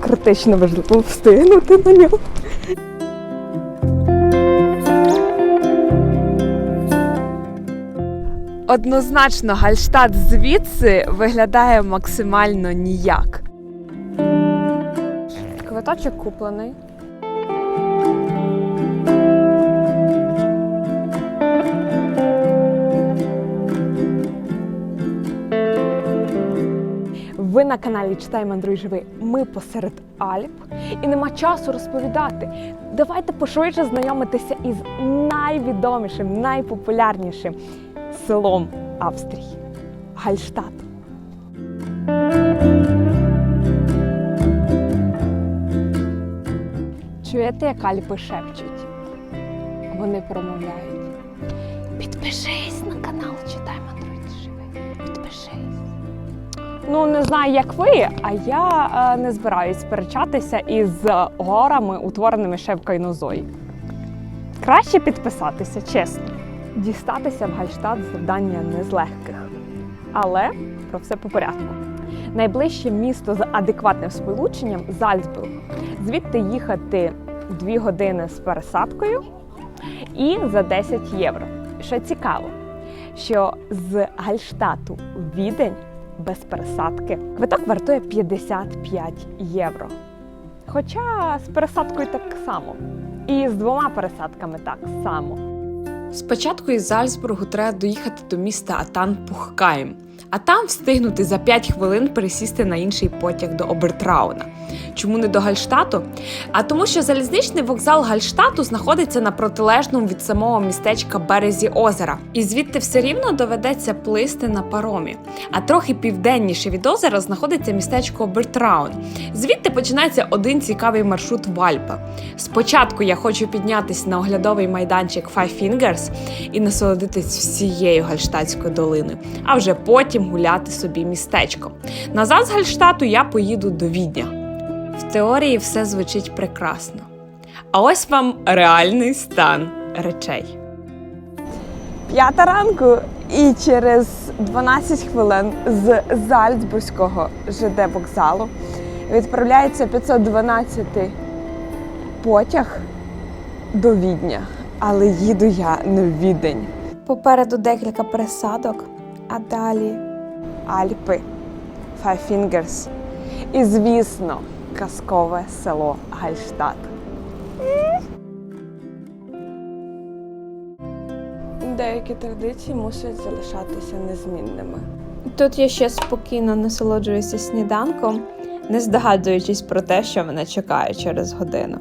Критично важливо встигнути на нього. Однозначно, гальштат звідси виглядає максимально ніяк. Квиточок куплений. Ви на каналі Читай Мандруй Живи. Ми посеред Альп і нема часу розповідати. Давайте пошвидше знайомитися із найвідомішим, найпопулярнішим селом Австрії Гальштадт. Чуєте, як Альпи шепчуть? Вони промовляють. Підпишись на канал Читай Мандруй Живи. Підпишись. Ну, не знаю, як ви, а я е, не збираюсь сперечатися із горами, утвореними ще в Кайнозої. Краще підписатися, чесно. Дістатися в Гальштадт завдання не з легких. Але про все по порядку. Найближче місто з адекватним сполученням Зальцбург. Звідти їхати 2 години з пересадкою і за 10 євро. Що цікаво, що з Гальштату в Відень без пересадки квиток вартує 55 євро. Хоча з пересадкою так само. І з двома пересадками так само. Спочатку із Зальцбургу треба доїхати до міста Атан-Пухкайм, а там встигнути за 5 хвилин пересісти на інший потяг до Обертрауна. Чому не до Гальштату? А тому, що залізничний вокзал Гальштату знаходиться на протилежному від самого містечка березі озера, і звідти все рівно доведеться плисти на паромі. А трохи південніше від озера знаходиться містечко Обертраун. Звідти починається один цікавий маршрут в Альпи. Спочатку я хочу піднятися на оглядовий майданчик Five Fingers і насолодитись всією Гальштатською долиною, а вже потім гуляти собі містечком. Назад з Гальштату я поїду до Відня. В теорії все звучить прекрасно. А ось вам реальний стан речей. П'ята ранку і через 12 хвилин з Зальцбурзького ЖД вокзалу відправляється 512 потяг до Відня. Але їду я не в Відень. Попереду декілька пересадок, а далі Альпи, Five Fingers і, звісно, казкове село Гальштадт. Деякі традиції мусять залишатися незмінними. Тут я ще спокійно насолоджуюся сніданком, не здогадуючись про те, що мене чекає через годину.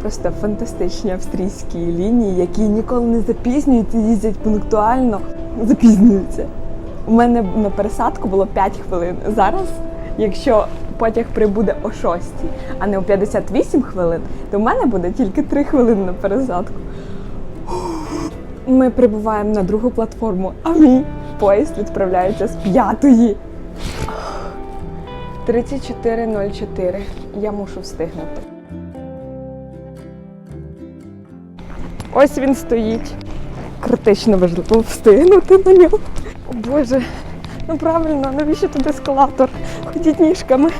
Просто фантастичні австрійські лінії, які ніколи не запізнюються, їздять пунктуально, запізнюються. У мене на пересадку було 5 хвилин. Зараз, якщо потяг прибуде о 6, а не о 58 хвилин, то в мене буде тільки 3 хвилини на пересадку. Ми прибуваємо на другу платформу, а мій поїзд відправляється з п'ятої. 34.04. Я мушу встигнути. Ось він стоїть. Критично важливо встигнути на нього. О Боже, ну правильно, навіщо тут ескалатор? Ходіть ніжками.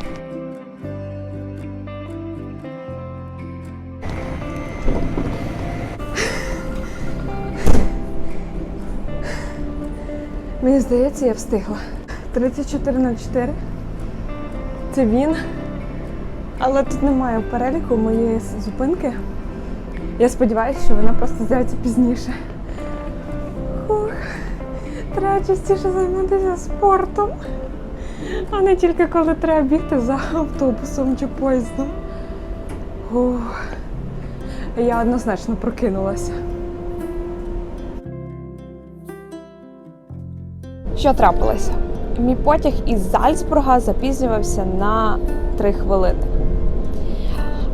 Мені здається, я встигла. 3404. Це він. Але тут немає переліку моєї зупинки. Я сподіваюся, що вона просто з'явиться пізніше. Треба частіше займатися спортом, а не тільки коли треба бігти за автобусом чи поїздом. Ух. Я однозначно прокинулася. Що трапилося? Мій потяг із Зальцбурга запізнювався на 3 хвилини.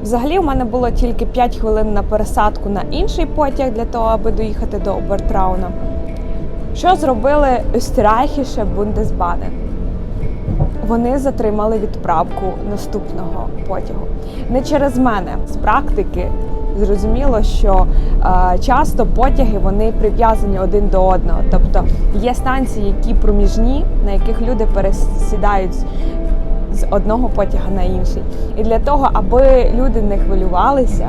Взагалі, у мене було тільки 5 хвилин на пересадку на інший потяг для того, аби доїхати до Обертрауна. Що зробили Österreichische Bundesbahnen? Вони затримали відправку наступного потягу. Не через мене. З практики зрозуміло, що е, часто потяги вони прив'язані один до одного. Тобто є станції, які проміжні, на яких люди пересідають з одного потяга на інший. І для того, аби люди не хвилювалися,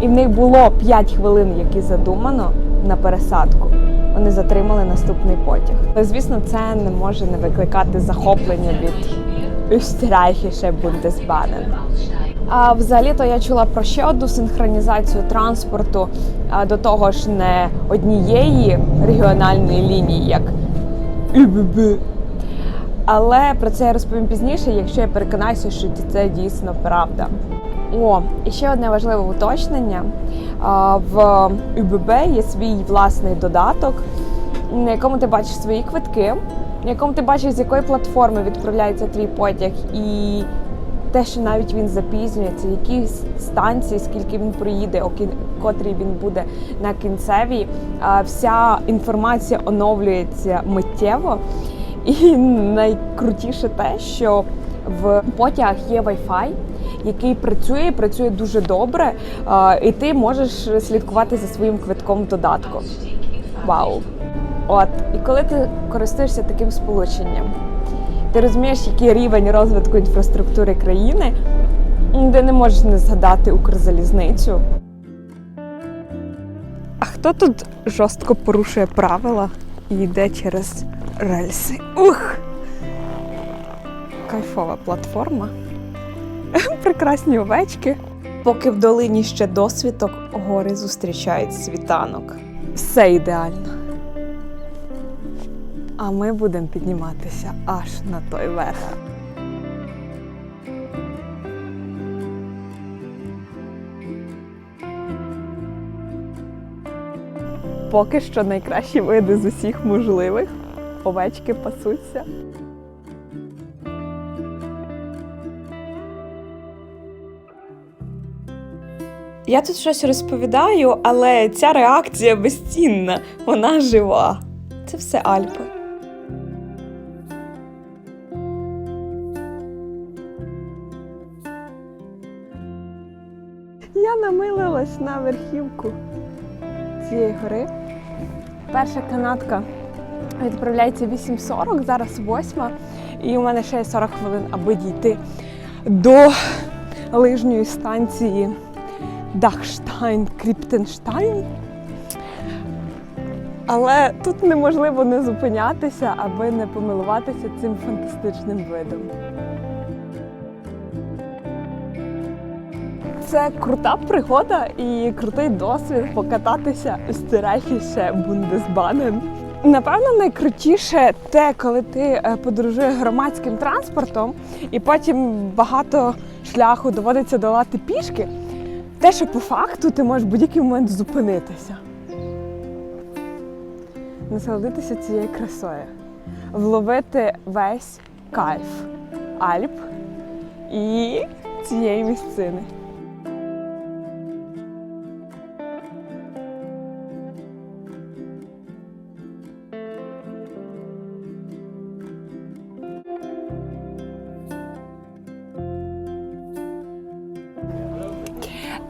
і в них було 5 хвилин, які задумано на пересадку. Вони затримали наступний потяг. Звісно, це не може не викликати захоплення від Österreichische Bundesbahnen. А взагалі-то я чула про ще одну синхронізацію транспорту, а, до того ж не однієї регіональної лінії, як ЮББ. Але про це я розповім пізніше, якщо я переконаюся, що це дійсно правда. О, і ще одне важливе уточнення. В ЮББ є свій власний додаток, на якому ти бачиш свої квитки, на якому ти бачиш, з якої платформи відправляється твій потяг, і те, що навіть він запізнюється, які станції, скільки він проїде, о котрій він буде на кінцевій. Вся інформація оновлюється миттєво. І найкрутіше те, що в потягах є Wi-Fi, який працює, працює дуже добре, і ти можеш слідкувати за своїм квитком додатку. Вау! От, і коли ти користуєшся таким сполученням, ти розумієш, який рівень розвитку інфраструктури країни, де не можеш не згадати Укрзалізницю. А хто тут жорстко порушує правила і йде через рельси? Ух! Кайфова платформа. Прекрасні овечки. Поки в долині ще досвідок, гори зустрічають світанок. Все ідеально. А ми будемо підніматися аж на той верх. Поки що найкращі види з усіх можливих. Овечки пасуться. Я тут щось розповідаю, але ця реакція безцінна, вона жива. Це все Альпи. Я намилилась на верхівку цієї гори. Перша канатка відправляється 8.40, зараз 8, і у мене ще є 40 хвилин, аби дійти до лижньої станції Дахштайн Кріптенштайн. Але тут неможливо не зупинятися, аби не помилуватися цим фантастичним видом. Це крута пригода і крутий досвід покататися Österreichische Bundesbahnen. Напевно, найкрутіше те, коли ти е, подорожуєш громадським транспортом, і потім багато шляху доводиться долати пішки. Те, що по факту ти можеш в будь-який момент зупинитися. Насолодитися цією красою, вловити весь кайф Альп і цієї місцини.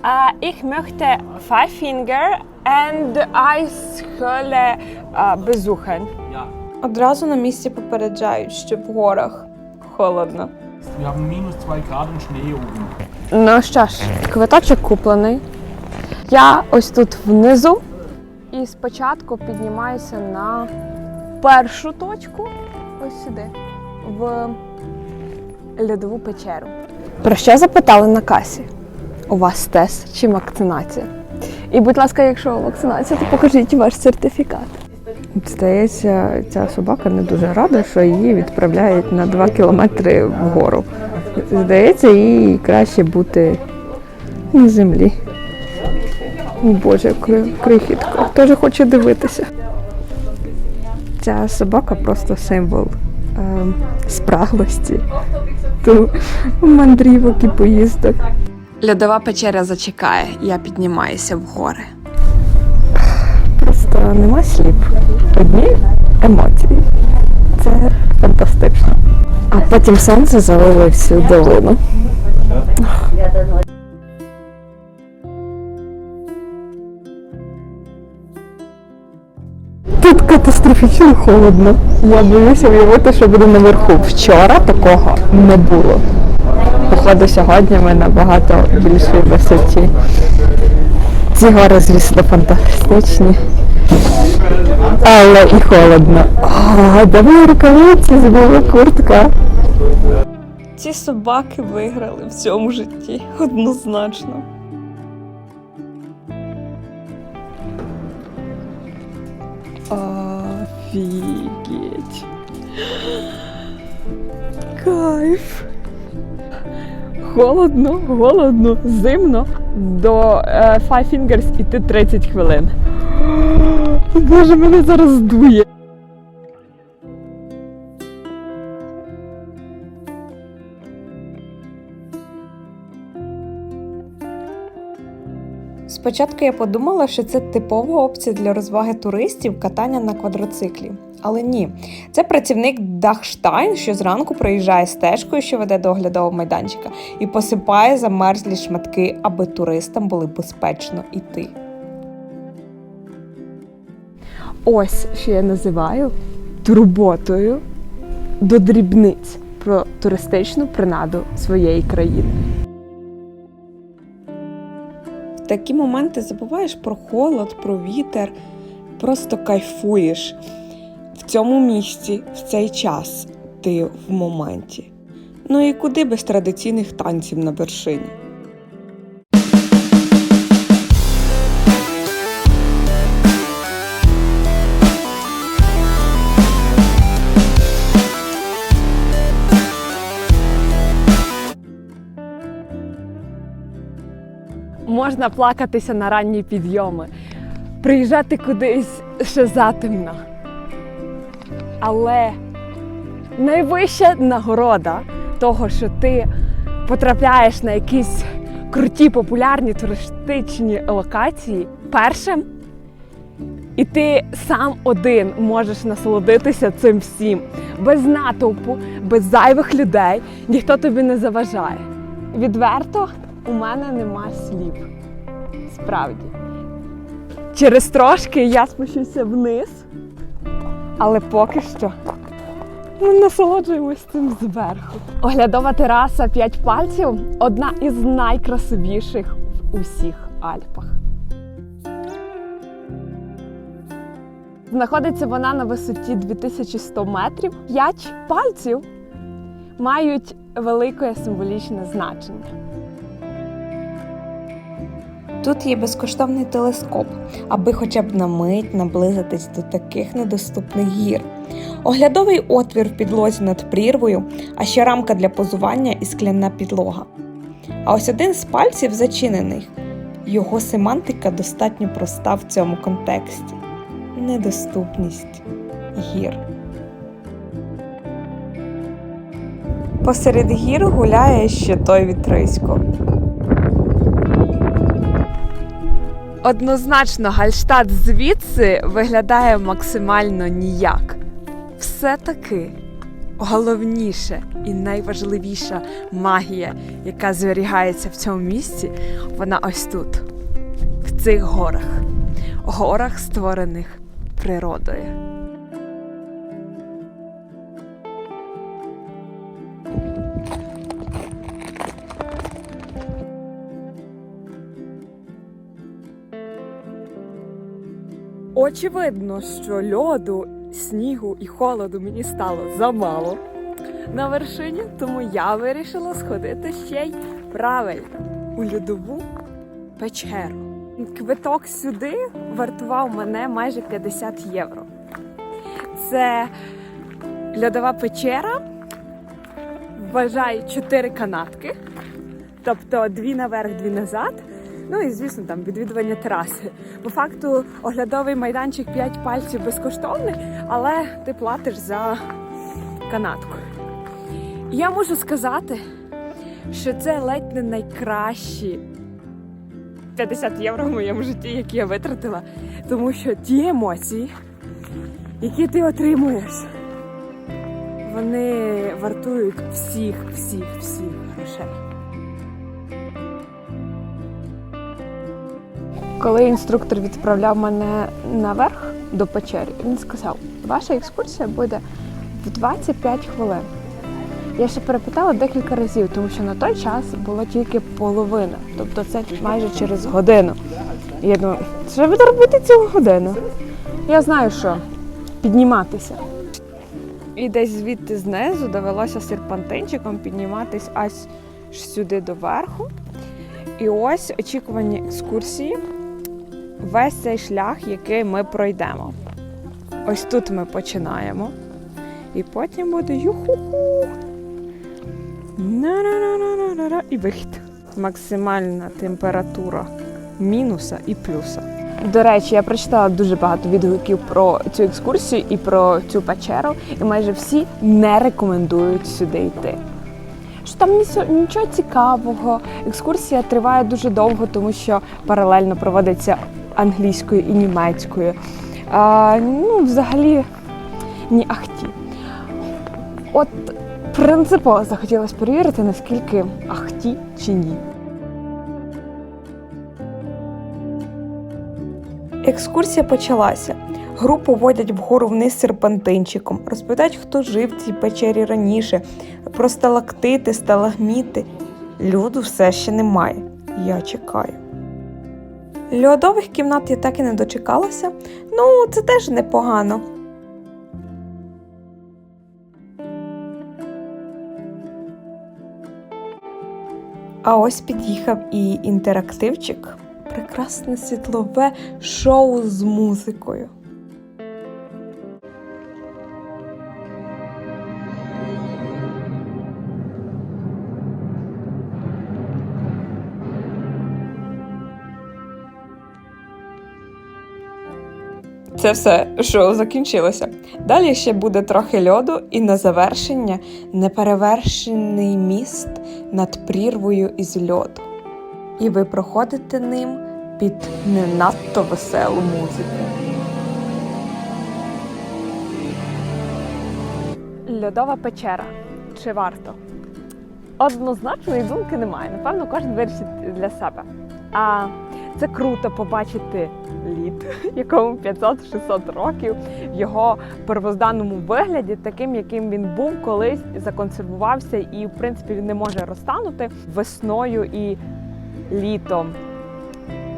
Uh, ich möchte Five Finger and Eishöhle uh, besuchen. Одразу на місці попереджають, що в горах холодно. Wir haben minus 2 Grad und Schnee oben. Ну що ж, квиточок куплений. Я ось тут внизу. І спочатку піднімаюся на першу точку, ось сюди, в льодову печеру. Про що запитали на касі? У вас тест чи вакцинація? І, будь ласка, якщо вакцинація, то покажіть ваш сертифікат. Здається, ця собака не дуже рада, що її відправляють на 2 кілометри вгору. Здається, їй краще бути на землі. О Боже, кри- крихітка. Теж хоче дивитися. Ця собака просто символ е, спраглості, мандрівок і поїздок. Льодова печера зачекає, я піднімаюся в гори. Просто нема слів. Одні емоції. Це фантастично. А потім сонце залило всю долину. Тут катастрофічно холодно. Я боюся уявити, що буде наверху. Вчора такого не було. Походу, сьогодні ми на багато більшій висоті. Ці гори, звісно, фантастичні. Але і холодно. А, давай рукавиці, зимова куртка. Ці собаки виграли в цьому житті однозначно. Офігеть. Кайф. Холодно, голодно, зимно. До е, Five Fingers іти 30 хвилин. Боже, мене зараз здує. Спочатку я подумала, що це типова опція для розваги туристів катання на квадроциклі. Але ні, це працівник Дахштайн, що зранку проїжджає стежкою, що веде до оглядового майданчика, і посипає замерзлі шматки, аби туристам було безпечно йти. Ось що я називаю турботою до дрібниць про туристичну принаду своєї країни. В такі моменти забуваєш про холод, про вітер, просто кайфуєш в цьому місці, в цей час ти в моменті. Ну і куди без традиційних танців на вершині? Можна плакатися на ранні підйоми, приїжджати кудись ще затемно. Але найвища нагорода того, що ти потрапляєш на якісь круті популярні туристичні локації першим, і ти сам один можеш насолодитися цим всім, без натовпу, без зайвих людей, ніхто тобі не заважає. Відверто у мене нема слів. Справді. Через трошки я спущуся вниз, але поки що ми насолоджуємось цим зверху. Оглядова тераса 5 пальців одна із найкрасивіших в усіх Альпах. Знаходиться вона на висоті 2100 метрів. 5 пальців мають велике символічне значення. Тут є безкоштовний телескоп, аби хоча б на мить наблизитись до таких недоступних гір. Оглядовий отвір в підлозі над прірвою, а ще рамка для позування і скляна підлога. А ось один з пальців зачинений. Його семантика достатньо проста в цьому контексті недоступність гір. Посеред гір гуляє ще той вітрисько. Однозначно, гальштат звідси виглядає максимально ніяк. Все-таки головніше і найважливіша магія, яка зберігається в цьому місці, вона ось тут, в цих горах, горах, створених природою. Очевидно, що льоду, снігу і холоду мені стало замало на вершині, тому я вирішила сходити ще й правильно у льодову печеру. Квиток сюди вартував мене майже 50 євро. Це льодова печера, вважає 4 канатки, тобто дві наверх, дві назад. Ну і звісно, там відвідування тераси. По факту оглядовий майданчик 5 пальців безкоштовний, але ти платиш за канатку. Я можу сказати, що це ледь не найкращі 50 євро в моєму житті, які я витратила. Тому що ті емоції, які ти отримуєш, вони вартують всіх, всіх, всіх грошей. Коли інструктор відправляв мене наверх до печери. Він сказав, ваша екскурсія буде в 25 хвилин. Я ще перепитала декілька разів, тому що на той час було тільки половина, тобто це майже через годину. І я думаю, що буде робити цю годину? Я знаю, що підніматися. І десь звідти знизу довелося серпантинчиком підніматись аж сюди до верху. І ось очікувані екскурсії. Весь цей шлях, який ми пройдемо. Ось тут ми починаємо. І потім буде юху-ху. І вихід. Максимальна температура мінуса і плюса. До речі, я прочитала дуже багато відгуків про цю екскурсію і про цю печеру, і майже всі не рекомендують сюди йти. Що там нічого цікавого. Екскурсія триває дуже довго, тому що паралельно проводиться англійською і німецькою. А, ну, взагалі, ні ахті. От принципово захотілося перевірити, наскільки ахті чи ні. Екскурсія почалася. Групу водять вгору вниз серпантинчиком, розповідають, хто жив в цій печері раніше, про сталактити, сталагміти. Люду все ще немає. Я чекаю. Льодових кімнат я так і не дочекалася. Ну, це теж непогано. А ось під'їхав і інтерактивчик. Прекрасне світлове шоу з музикою. Це все, шоу закінчилося. Далі ще буде трохи льоду, і на завершення неперевершений міст над прірвою із льоду. І ви проходите ним під не надто веселу музику. Льодова печера. Чи варто? Однозначної думки немає. Напевно, кожен вирішить для себе. А це круто побачити лід, якому 500-600 років, в його первозданному вигляді, таким, яким він був колись, законсервувався, і в принципі він не може розтанути весною і літом.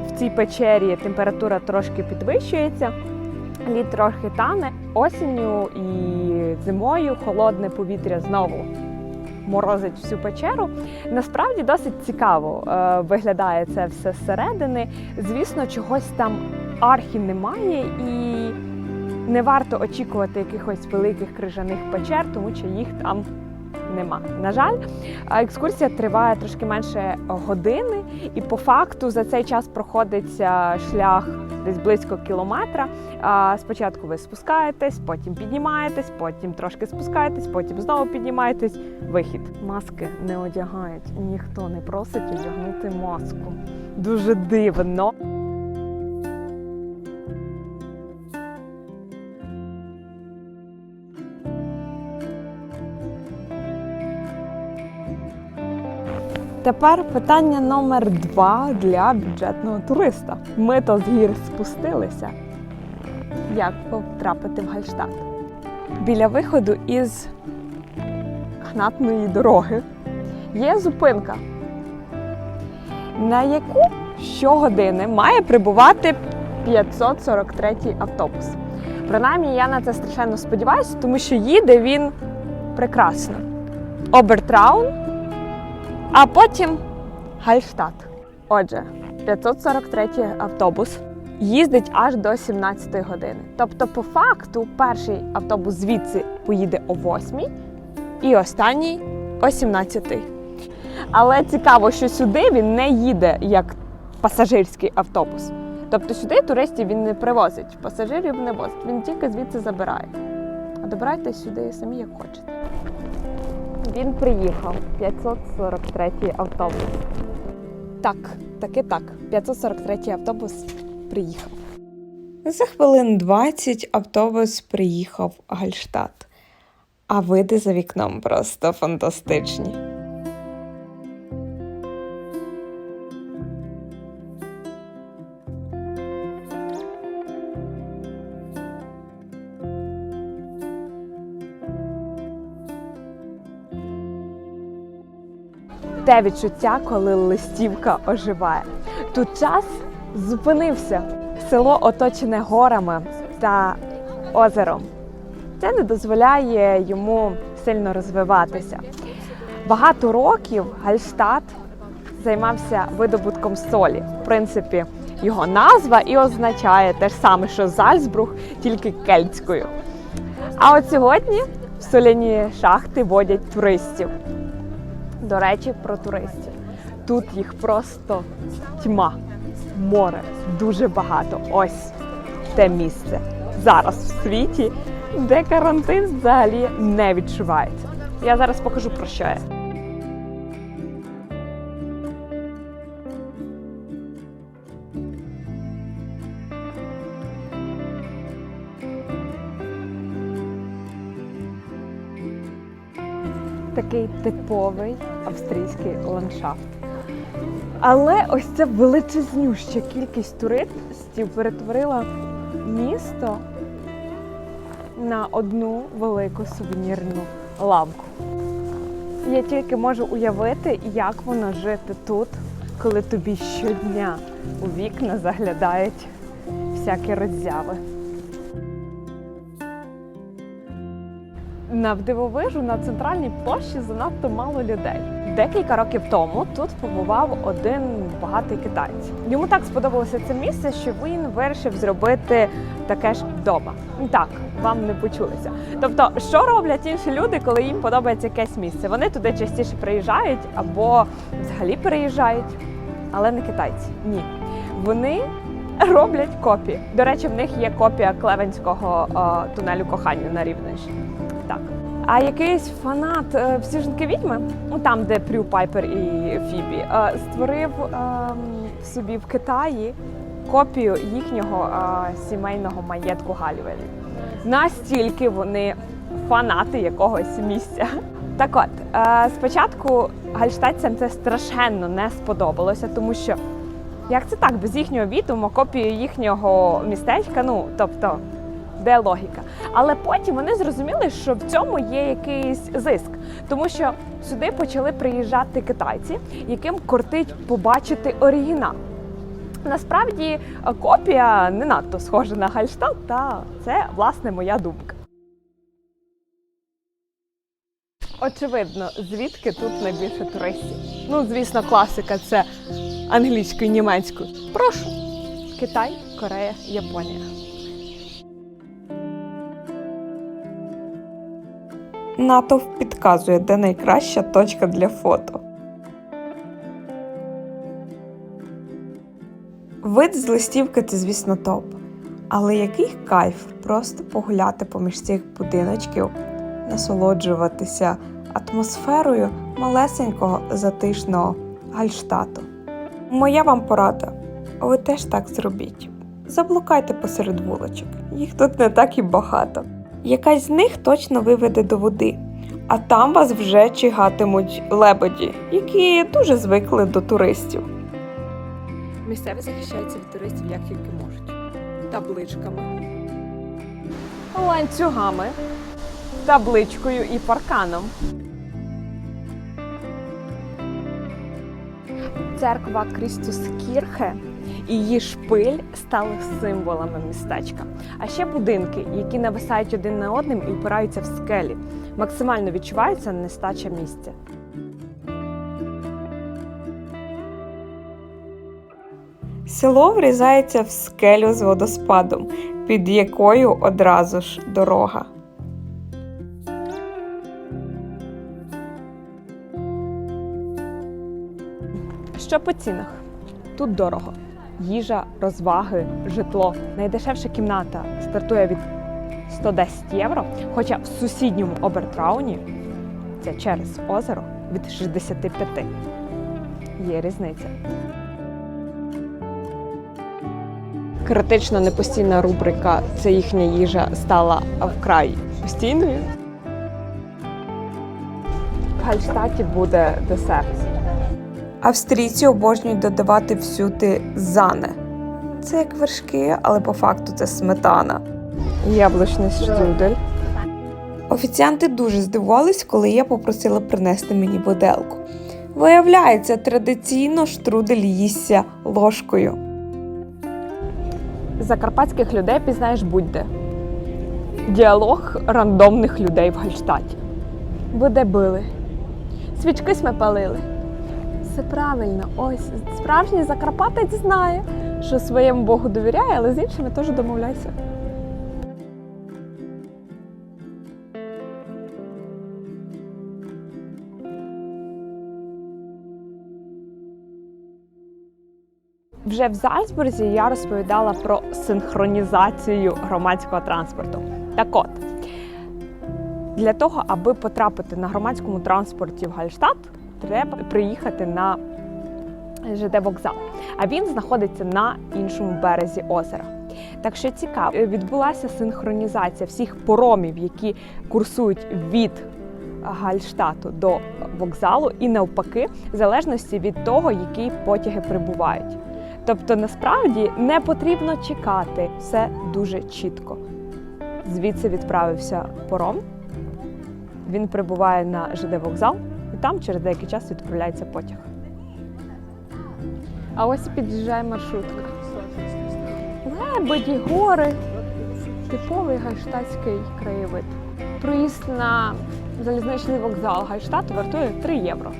В цій печері температура трошки підвищується, лід трохи тане. Осінню і зимою холодне повітря знову морозить всю печеру. Насправді досить цікаво е, виглядає це все зсередини. Звісно, чогось там архі немає, і не варто очікувати якихось великих крижаних печер, тому що їх там нема. На жаль, екскурсія триває трошки менше години, і по факту за цей час проходиться шлях десь близько кілометра. Спочатку ви спускаєтесь, потім піднімаєтесь, потім трошки спускаєтесь, потім знову піднімаєтесь. Вихід. Маски не одягають. Ніхто не просить одягнути маску. Дуже дивно. Тепер питання номер два для бюджетного туриста. Ми то з гір спустилися. Як потрапити в Гальштадт? Біля виходу із гнатної дороги є зупинка, на яку щогодини має прибувати 543 автобус. Принаймні, я на це страшенно сподіваюся, тому що їде він прекрасно. Обертраун, а потім Гальштадт. Отже, 543 автобус їздить аж до 17 години. Тобто, по факту, перший автобус звідси поїде о 8 і останній о 17. Але цікаво, що сюди він не їде як пасажирський автобус. Тобто сюди туристів він не привозить, пасажирів не возить, він тільки звідси забирає. А добирайтесь сюди самі як хочете. Він приїхав 543 автобус. Так, таки так. 543 автобус приїхав. За хвилин 20 автобус приїхав в Гальштадт. А види за вікном просто фантастичні. Те відчуття, коли листівка оживає. Тут час зупинився. Село оточене горами та озером. Це не дозволяє йому сильно розвиватися. Багато років Гальштадт займався видобутком солі. В принципі, його назва і означає те ж саме, що Зальцбруг, тільки кельтською. А от сьогодні в соляні шахти водять туристів. До речі, про туристів. Тут їх просто тьма, море, дуже багато. Ось те місце зараз в світі, де карантин взагалі не відчувається. Я зараз покажу про що я. Типовий австрійський ландшафт. Але ось ця величезнюща кількість туристів перетворила місто на одну велику сувенірну лавку. Я тільки можу уявити, як воно жити тут, коли тобі щодня у вікна заглядають всякі роззяви. На вдивовижу на центральній площі занадто мало людей. Декілька років тому тут побував один багатий китаєць. Йому так сподобалося це місце, що він вирішив зробити таке ж вдома. Так, вам не почулися. Тобто, що роблять інші люди, коли їм подобається якесь місце? Вони туди частіше приїжджають або взагалі переїжджають, але не китайці. Ні. Вони роблять копії. До речі, в них є копія Клевенського е, тунелю кохання на Рівненщині. А якийсь фанат е, всі жінки відьми, ну там, де Прю Пайпер і Фібі, е, створив е, собі в Китаї копію їхнього е, сімейного маєтку Галівелі. Настільки вони фанати якогось місця. Так от, спочатку гальштатцям це страшенно не сподобалося, тому що як це так, без їхнього відома, копію їхнього містечка, ну тобто, де логіка? Але потім вони зрозуміли, що в цьому є якийсь зиск, тому що сюди почали приїжджати китайці, яким кортить побачити оригінал. Насправді е, копія не надто схожа на Гальштадт, та це власне моя думка. Очевидно, звідки тут найбільше туристів. Ну, звісно, класика це англійською, німецькою. Прошу. Китай, Корея, Японія. Натовп підказує, де найкраща точка для фото. Вид з листівки це, звісно, топ. Але який кайф просто погуляти поміж цих будиночків, насолоджуватися атмосферою малесенького затишного гальштату. Моя вам порада. Ви теж так зробіть. Заблукайте посеред вуличок. Їх тут не так і багато. Якась з них точно виведе до води, а там вас вже чигатимуть лебеді, які дуже звикли до туристів. Місцеві захищаються від туристів як тільки можуть. Табличками. Ланцюгами, табличкою і парканом. Церква Крістус Кірхе її шпиль стали символами містечка. А ще будинки, які нависають один на одним і впираються в скелі. Максимально відчувається нестача місця. Село врізається в скелю з водоспадом, під якою одразу ж дорога. Що по цінах? Тут дорого. Їжа, розваги, житло. Найдешевша кімната стартує від 110 євро, хоча в сусідньому Обертрауні, це через озеро, від 65. Є різниця. Критично непостійна рубрика Це їхня їжа стала вкрай постійною. В Гальштаті буде десерт. Австрійці обожнюють додавати всюди зане. Це як вершки, але по факту це сметана. Яблучний штрудель. Офіціанти дуже здивувались, коли я попросила принести мені виделку. Виявляється, традиційно штрудель їсться ложкою. Закарпатських людей пізнаєш будь-де. Діалог рандомних людей в Гальштаті. Ви де били? Свічки сме палили. Все правильно, ось справжній закарпатець знає, що своєму Богу довіряє, але з іншими теж домовляйся. Вже в Зальцбурзі я розповідала про синхронізацію громадського транспорту. Так от, для того, аби потрапити на громадському транспорті в Гальштадт, треба приїхати на ЖД вокзал. А він знаходиться на іншому березі озера. Так що цікаво, відбулася синхронізація всіх поромів, які курсують від Гальштату до вокзалу, і навпаки, в залежності від того, які потяги прибувають. Тобто, насправді не потрібно чекати, все дуже чітко. Звідси відправився пором. Він прибуває на ЖД вокзал, там через деякий час відправляється потяг. А ось і під'їжджає маршрутка. Лебеді, гори. Типовий гайштатський краєвид. Проїзд на залізничний вокзал Гайштату вартує 3 євро.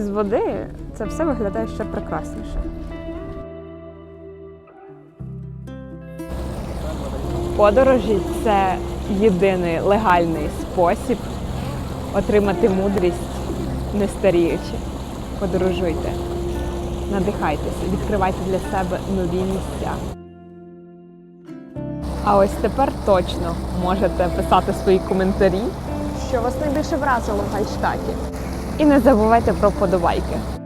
З води це все виглядає ще прекрасніше. Подорожі це єдиний легальний спосіб отримати мудрість не старіючи. Подорожуйте, надихайтеся, відкривайте для себе нові місця. А ось тепер точно можете писати свої коментарі, що вас найбільше вразило в Гальштаті. І не забувайте про подобайки.